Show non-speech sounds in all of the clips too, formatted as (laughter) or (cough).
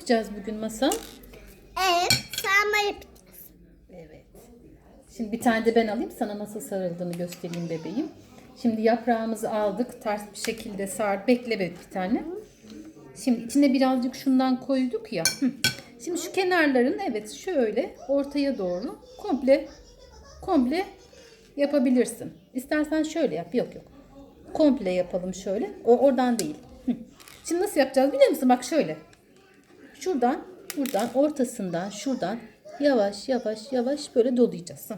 yapacağız bugün masa? Evet, sarma yapacağız. Evet. Şimdi bir tane de ben alayım sana nasıl sarıldığını göstereyim bebeğim. Şimdi yaprağımızı aldık. Ters bir şekilde sar. Bekle bebek bir tane. Şimdi içine birazcık şundan koyduk ya. Şimdi şu kenarların evet şöyle ortaya doğru komple komple yapabilirsin. İstersen şöyle yap. Yok yok. Komple yapalım şöyle. O oradan değil. Şimdi nasıl yapacağız biliyor musun? Bak şöyle. Şuradan, buradan, ortasından, şuradan yavaş yavaş yavaş böyle dolayacağız.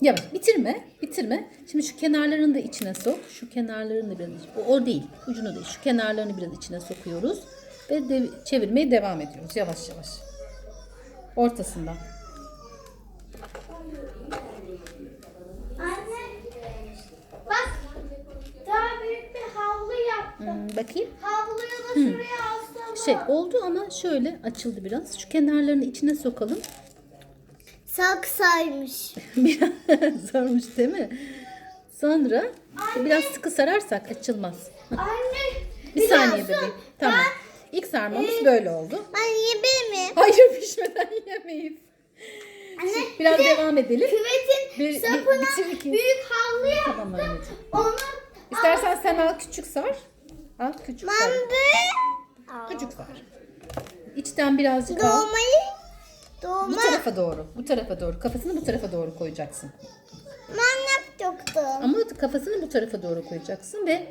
Yavaş. Bitirme. Bitirme. Şimdi şu kenarlarını da içine sok. Şu kenarlarını da biraz o, o değil. Ucunu değil. Şu kenarlarını biraz içine sokuyoruz. Ve de, çevirmeye devam ediyoruz. Yavaş yavaş. Ortasından. Anne, bak. Daha büyük bir havlu yaptım. Hmm, bakayım. Havluyu da şuraya alsam. Şey oldu ama şöyle açıldı biraz. Şu kenarlarını içine sokalım. Saksaymış. (laughs) Biraz zormuş değil mi? Sonra biraz sıkı sararsak açılmaz. Anne, (laughs) Bir saniye bebeğim. Tamam. İlk sarmamız böyle oldu. Ben yiyebilir miyim? Hayır (laughs) pişmeden yemeyiz. Anne, Biraz bir de devam edelim. Küvetin Bir- bir- sapına bitir iki. büyük havlu yaptım. Tamam anneciğim. Onu İstersen sen al küçük sar. Al küçük de Küçük sar. İçten birazcık al. doğmayı Bu doğma tarafa doğru. Bu tarafa doğru. Kafasını bu tarafa doğru koyacaksın. ben yapacaktım. Ama kafasını bu tarafa doğru koyacaksın ve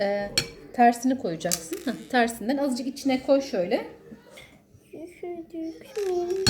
e, tersini koyacaksın. Heh, tersinden azıcık içine koy şöyle. Bazı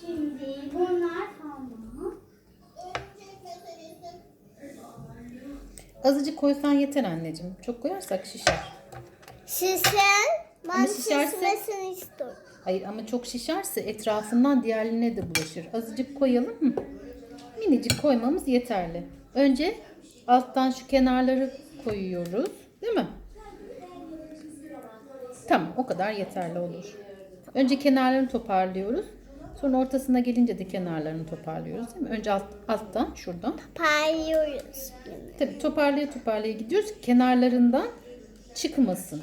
Şimdi bunlar tamam. Azıcık koysan yeter anneciğim. Çok koyarsak şişer. Şişer. Ben Ama şişerse- şişmesini istiyorum. Hayır ama çok şişerse etrafından diğerlerine de bulaşır. Azıcık koyalım mı? Minicik koymamız yeterli. Önce alttan şu kenarları koyuyoruz. Değil mi? Tamam o kadar yeterli olur. Önce kenarlarını toparlıyoruz. Sonra ortasına gelince de kenarlarını toparlıyoruz değil mi? Önce alt, alttan şuradan. Payıyoruz. Tabii toparlaya toparlaya gidiyoruz. Kenarlarından çıkmasın.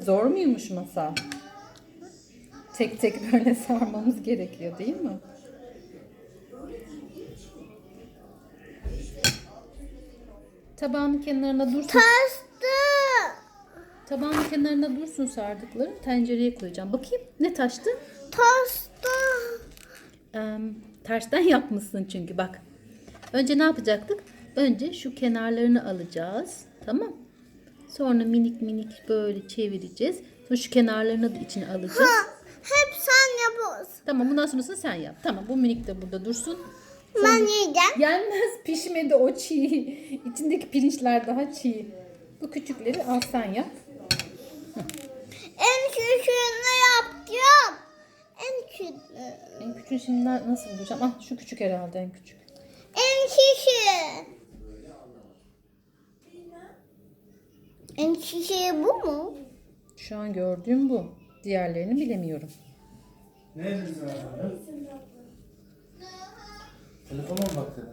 Zor muymuş masa? Tek tek (laughs) böyle sarmamız gerekiyor değil mi? Tabağın kenarına dursun. Taştı. Tabağın kenarına dursun sardıklarım. Tencereye koyacağım. Bakayım ne taştı? Taştı. Ee, tersten (laughs) yapmışsın çünkü bak. Önce ne yapacaktık? Önce şu kenarlarını alacağız. Tamam. Sonra minik minik böyle çevireceğiz. Sonra şu kenarlarını da içine alacağız. Ha, sen yapıyorsun. Tamam bundan sonrasını sen yap. Tamam bu minik de burada dursun. Ben yiyeceğim. Gelmez pişmedi o çiğ. İçindeki pirinçler daha çiğ. Bu küçükleri al sen yap. En küçüğünü yapacağım. En küçüğü. En küçüğü şimdi na- nasıl bulacağım? Ah şu küçük herhalde en küçük. En küçüğü. En küçüğü bu mu? Şu an gördüğüm bu. Diğerlerini bilemiyorum. Ne dedin sen? Telefona mı baktın?